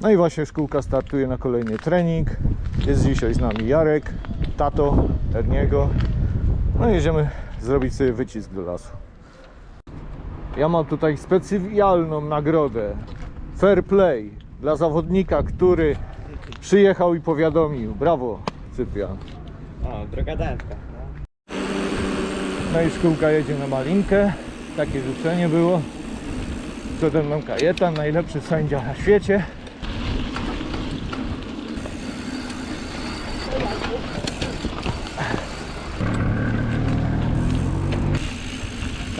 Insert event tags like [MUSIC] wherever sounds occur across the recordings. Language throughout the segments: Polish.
No i właśnie szkółka startuje na kolejny trening. Jest dzisiaj z nami Jarek, tato, Erniego. No i jedziemy zrobić sobie wycisk do lasu. Ja mam tutaj specjalną nagrodę. Fair play dla zawodnika, który przyjechał i powiadomił. Brawo, Cyprian. O, droga dętka. No i szkółka jedzie na malinkę. Takie życzenie było. Przede mną Kajetan, najlepszy sędzia na świecie.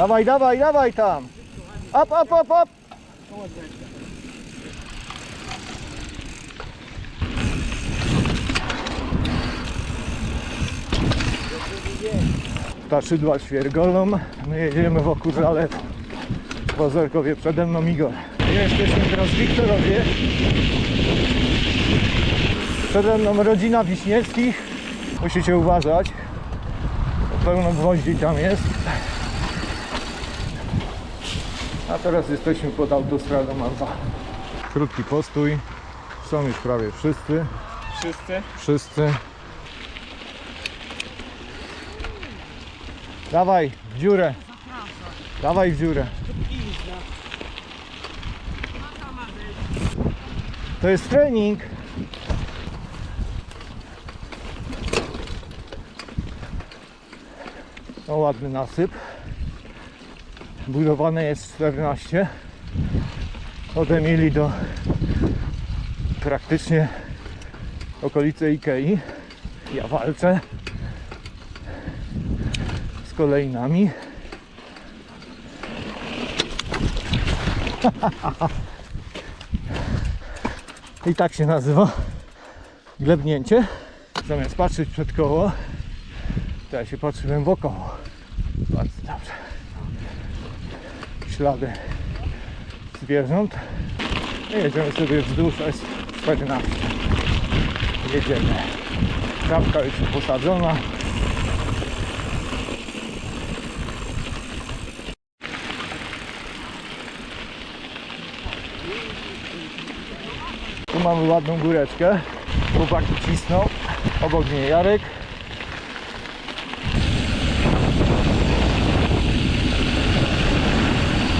Dawaj, dawaj, dawaj tam! Up, up, up, up! Ta szydła świergolą. My jedziemy wokół zalew. Pozorkowie przede mną Igor. Jesteśmy teraz w Wiktorowie. Przede mną rodzina Wiśniewskich. Musicie uważać. Pełno gwoździ tam jest. A teraz jesteśmy pod autostradą A2. Krótki postój. Są już prawie wszyscy. Wszyscy? Wszyscy. Dawaj, w dziurę. Dawaj w dziurę. To jest trening. O, ładny nasyp. Budowane jest 14. Od Emilii do praktycznie okolice Ikei. Ja walczę z kolejnami. [LAUGHS] I tak się nazywa glebnięcie. Zamiast patrzeć przed koło, to ja się patrzyłem wokoło. Dobrze. Ślady zwierząt. Jedziemy sobie wzdłuż S14 jedziemy. Kawka już posadzona. Tu mamy ładną góreczkę. Chłopaki cisną. Obok mnie Jarek.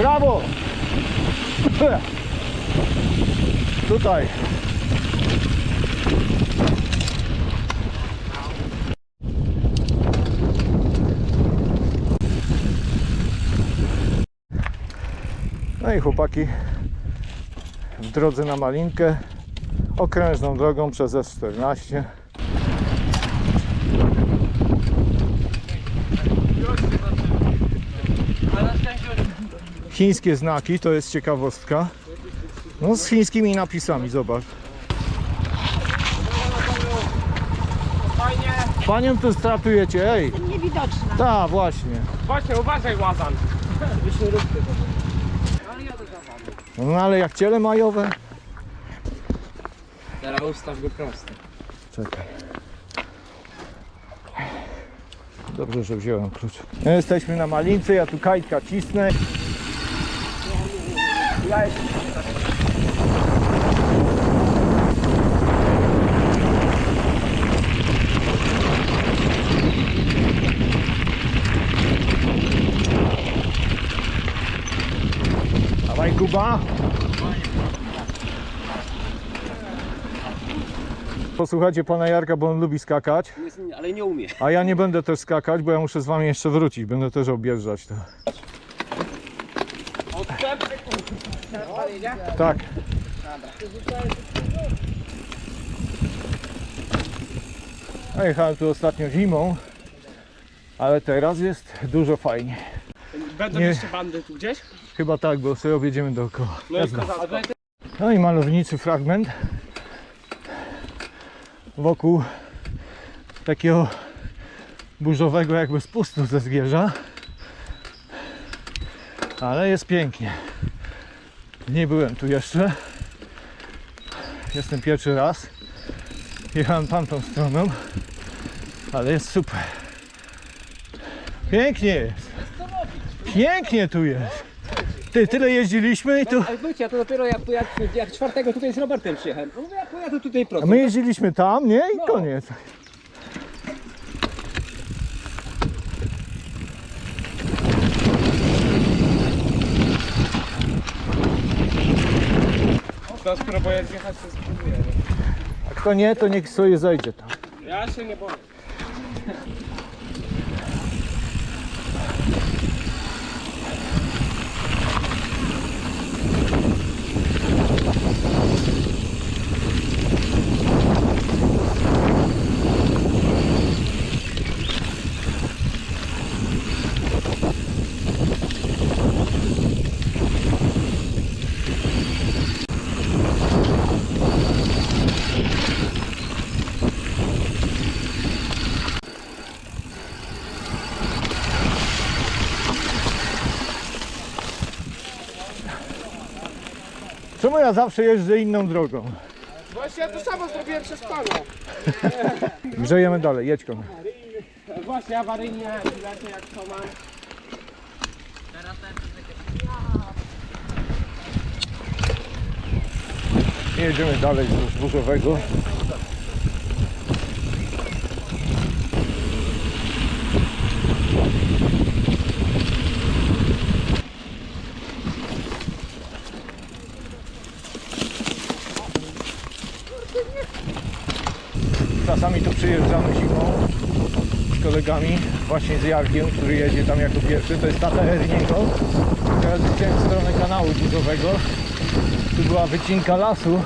Brawo! Tutaj. No i chłopaki w drodze na Malinkę okrężną drogą przez S14. Chińskie znaki, to jest ciekawostka. No z chińskimi napisami, zobacz. Fajnie. Panią tu stratujecie, ej! Niewidoczna. Tak, właśnie. Właśnie, uważaj łazan. No ale jak ciele majowe? Teraz ustaw go prosto. Czekaj. Dobrze, że wziąłem klucz. My jesteśmy na Malince, ja tu kajtka cisnę. Dawaj Kuba. Posłuchajcie pana Jarka, bo on lubi skakać. Ale nie umie. A ja nie będę też skakać, bo ja muszę z wami jeszcze wrócić. Będę też objeżdżać to. Tak. Ja jechałem tu ostatnio zimą, ale teraz jest dużo fajnie. Będą Nie. jeszcze bandy tu gdzieś? Chyba tak, bo sobie objedziemy dookoła. No i kozacko. No i malowniczy fragment wokół takiego burzowego jakby spustu ze zwierza. Ale jest pięknie. Nie byłem tu jeszcze. Jestem pierwszy raz. Jechałem tamtą stroną, ale jest super. Pięknie jest. Pięknie tu jest. Ty, tyle jeździliśmy i tu... Ale wiecie, ja to dopiero jak, jak, jak czwartego tutaj z Robertem przyjechałem. No mówię, ja pojadę tutaj A prosto. my jeździliśmy tam, nie? I No. koniec. To spróbuję zjechać, to spróbuję. A kto nie, to niech sobie zejdzie tam. Ja się nie boję. Ja zawsze jeżdżę inną drogą? Właśnie ja to samo zrobiłem przez pana. [LAUGHS] Grzejemy dalej, jedź konie. Właśnie awaryjnie, wiecie jak to mam. I jedziemy dalej z burzowego. Czasami tu przyjeżdżamy zimą z kolegami, właśnie z Jarkiem, który jedzie tam jako pierwszy. To jest tata Erniego. Teraz idziemy w stronę kanału burzowego. Tu była wycinka lasu.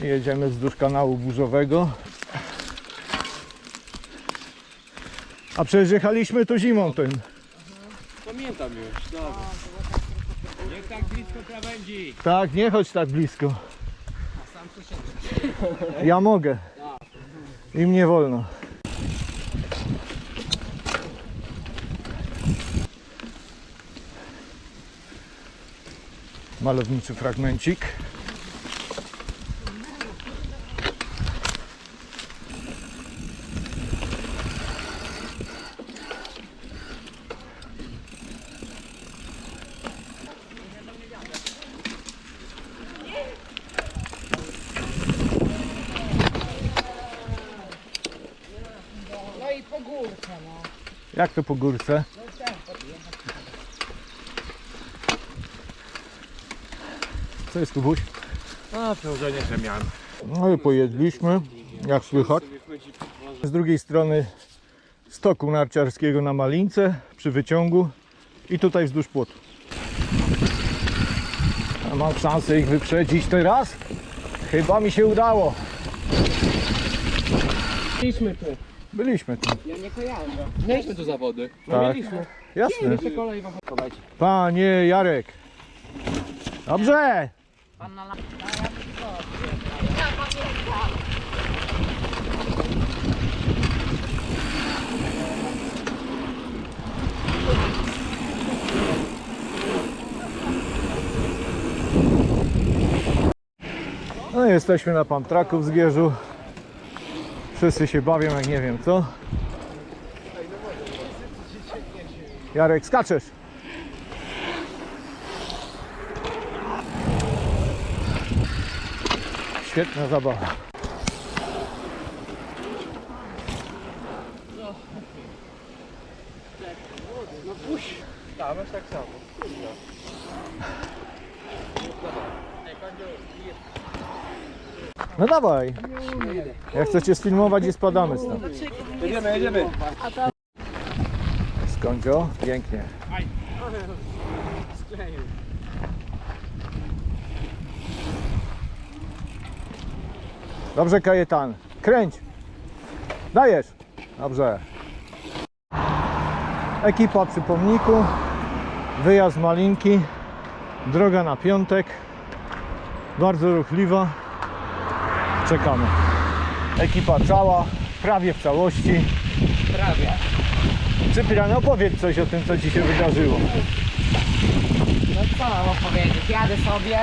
Jedziemy wzdłuż kanału burzowego. A przecież jechaliśmy tu zimą tym. Pamiętam już, dobra. Nie tak blisko krawędzi. Tak, nie chodź tak blisko. Ja mogę. Im nie wolno. Malowniczy fragmencik. Górce, no. Jak to po górce? Co jest Kubuś? A, przełożenie, że miałem. No i pojedliśmy, jak słychać. Z drugiej strony stoku narciarskiego na Malince przy wyciągu i tutaj wzdłuż płotu. A mam szansę ich wyprzedzić teraz? Chyba mi się udało. Mieliśmy tu. Byliśmy tu. Ja nie kojarzę. Mieliśmy tu zawody. No Tak. mieliśmy. Jasne. Jeszcze kolej wam podajcie. Panie Jarek. Dobrze. Pan na No jesteśmy na Pamtraku w Zgierzu. Wszyscy się bawią jak nie wiem co. Jarek, skaczesz. Świetna zabawa. Tak, masz tak samo. No dawaj. Jak chcecie sfilmować i spadamy stąd. Jedziemy, jedziemy. Skądzio? Pięknie. Dobrze Kajetan. Kręć. Dajesz. Dobrze. Ekipa przy pomniku. Wyjazd Malinki. Droga na piątek. Bardzo ruchliwa. Czekamy. Ekipa cała, prawie w całości. Prawie. Cyprian, opowiedz coś o tym, co Ci się wydarzyło. No co mam opowiedzieć? Jadę sobie,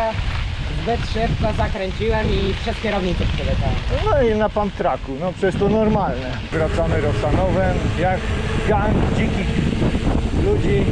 Zbyt szybko zakręciłem i przez kierownicę przeleciałem. No i na pan traku, no przecież to normalne. Wracamy Rosanowem, jak gang dzikich ludzi